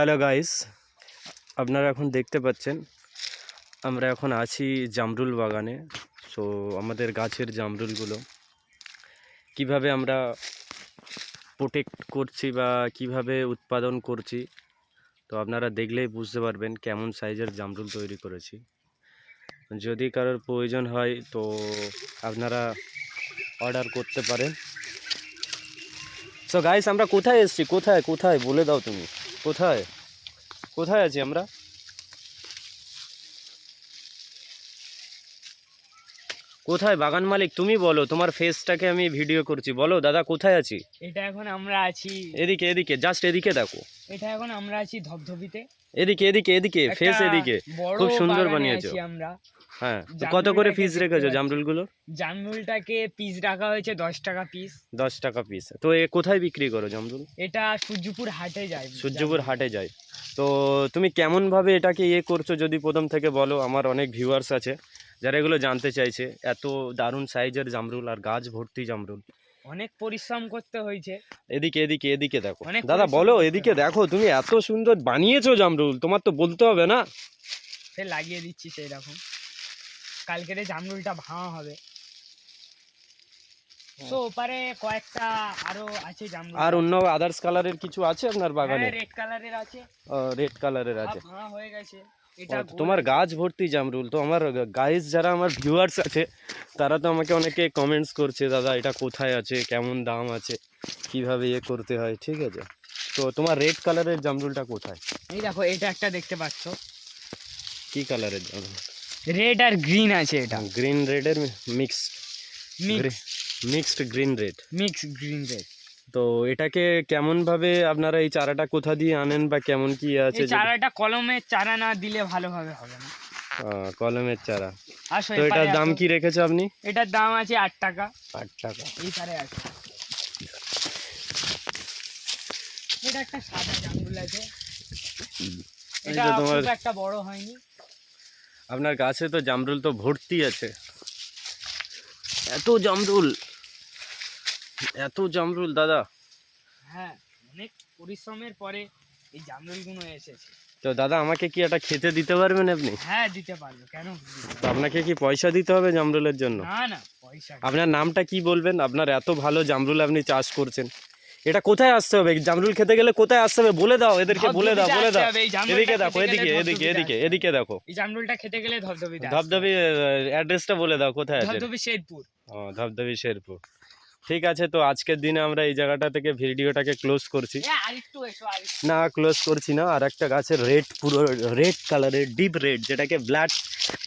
Hello guys আপনারা এখন দেখতে পাচ্ছেন, আমরা এখন আছি জামরুল বাগানে। সো আমাদের গাছের জামরুলগুলো, কীভাবে আমরা প্রোটেক্ট করছি বা কীভাবে উৎপাদন করছি, তো আপনারা দেখলেই বুঝতে পারবেন কেমন সাইজের জামরুল তৈরি করেছি। যদি কারোর প্রয়োজন হয়, তো আপনারা অর্ডার করতে পারেন। সো গাইস আমরা কোথায় এসেছি? কোথায়? কোথায়? বলে দাও তুমি। কোথায়? কোথায় আছি আমরা? কোথায়? বাগান মালিক তুমি বলো তোমার ফেসটাকে আমি ভিডিও করছি। বলো দাদা কোথায় আছি? এটা এখন আমরা আছি এদিকে এদিকে জাস্ট এদিকে দেখো। এটা এখন আমরা আছি ধবধবিতে। এদিকে এদিকে এদিকে ফেস এদিকে। খুব সুন্দর বানিয়েছো। আমরা। হ্যাঁ। কত করে পিস রেখেছো পাচ্ছি। জামরুলগুলো? জামরুলটাকে পিস রাখা হয়েছে দশ টাকা পিস দশ টাকা পিস তো এ কোথায় বিক্রি করো জামরুল? এটা সূর্যপুর হাটে যায় সূর্যপুর হাটে যায়। তো তুমি কেমনভাবে এটাকে ইয়ে করছ যদি প্রথম থেকে বলো? আমার অনেক ভিউয়ার্স আছে যারা এগুলো জানতে চাইছে এত দারুণ সাইজের জামরুল আর গাছ ভর্তি জামরুল। অনেক পরিশ্রম করতে হয়েছে। এদিকে এদিকে এদিকে দেখো। দাদা বলো এদিকে দেখো তুমি এত সুন্দর বানিয়েছো জামরুল তোমার তো বলতে হবে না। সে লাগিয়ে দিচ্ছি সেই রকম কালকেরে জামরুলটা ভাঙা হবে। তো ওপারে কয়েকটা আরও আছে জামরুল। আর অন্য আদার্স কালারের কিছু আছে আপনার বাগানে? রেড কালারের আছে। রেড কালারের আছে। ভাঙা হয়ে গেছে। তোমার গাছ ভর্তি জামরুল। তো আমার গাইস যারা আমার ভিউয়ার্স আছে তারা তো আমাকে অনেকে কমেন্টস করছে দাদা এটা কোথায় আছে? কেমন দাম আছে? কীভাবে ইয়ে করতে হয়? ঠিক আছে? তো তোমার রেড কালারের জামরুলটা কোথায়? এই দেখো এটা একটা দেখতে পাচ্ছ। কি কালারের জামরুল? রেড আর গ্রিন আছে এটা। গ্রিন রেডের mixed mix mixed green red mix green red তো এটাকে কেমন ভাবে আপনারা এই চারাটা কোথা দিয়ে আনেন বা কেমন কি আছে এই চারাটা কলমের চারা না দিলে ভালোভাবে হবে না। কলমের চারা। তো এটার দাম কি রেখেছো আপনি? এটার দাম আছে আট টাকা। আট টাকা। এই পারে আছে এটা একটা সাদা জামরুল আছে। এটা একটা বড় হয়নি। আপনার গাছে তো জামরুল তো ভর্তি আছে। এত জামরুল। এত জামরুল দাদা। হ্যাঁ অনেক পরিশ্রমের পরে এই জামরুলগুলো এসেছে। তো দাদা আমাকে কি এটা খেতে দিতে পারবেন আপনি? হ্যাঁ দিতে পারব। কেন তো আপনাকে কি পয়সা দিতে হবে জামরুলের জন্য? না না পয়সা আপনার নামটা কি বলবেন? আপনার এত ভালো জামরুল আপনি চাষ করছেন। এটা কোথায় আসতে হবে? জামরুল খেতে গেলে কোথায় আসতে হবে? বলে দাও এদেরকে বলে দাও বলে দাও। এদিকে দেখো এদিকে এদিকে এদিকে এদিকে দেখো। এই জামরুলটা খেতে গেলে হবে। ধবধবি অ্যাড্রেসটা বলে দাও কোথায় আছে? ধবধবি শেরপুর। ও ধবধবি শেরপুর। ঠিক আছে তো আজকের দিনে আমরা এই জায়গাটা থেকে ভিডিওটাকে ক্লোজ করছি। না ক্লোজ করছি না আর একটা গাছের রেড পুরো রেড কালারের ডিপ রেড যেটাকে ব্ল্যাড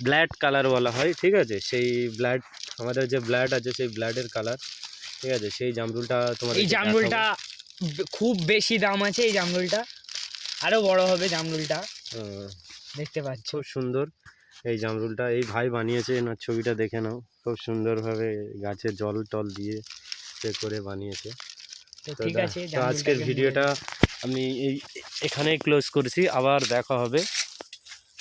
ব্ল্যাড কালার বলা হয় ঠিক আছে? সেই ব্ল্যাড আমাদের যে ব্ল্যাড আছে সেই ব্ল্যাডের কালার ঠিক আছে? সেই জামরুলটা তোমার এই জামরুলটা খুব বেশি দাম আছে এই জামরুলটা। আরও বড় হবে জামরুলটা। দেখতে পাচ্ছ। খুব সুন্দর এই জামরুলটা। এই ভাই বানিয়েছে এনার ছবিটা দেখে নাও। খুব সুন্দরভাবে গাছে জল টল দিয়ে সে করে বানিয়েছে। তো তো ঠিক আছে তো আজকের ভিডিওটা আমি এই এখানেই ক্লোজ করছি। আবার দেখা হবে।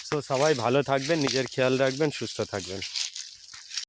সো সবাই ভালো থাকবেন নিজের খেয়াল রাখবেন সুস্থ থাকবেন।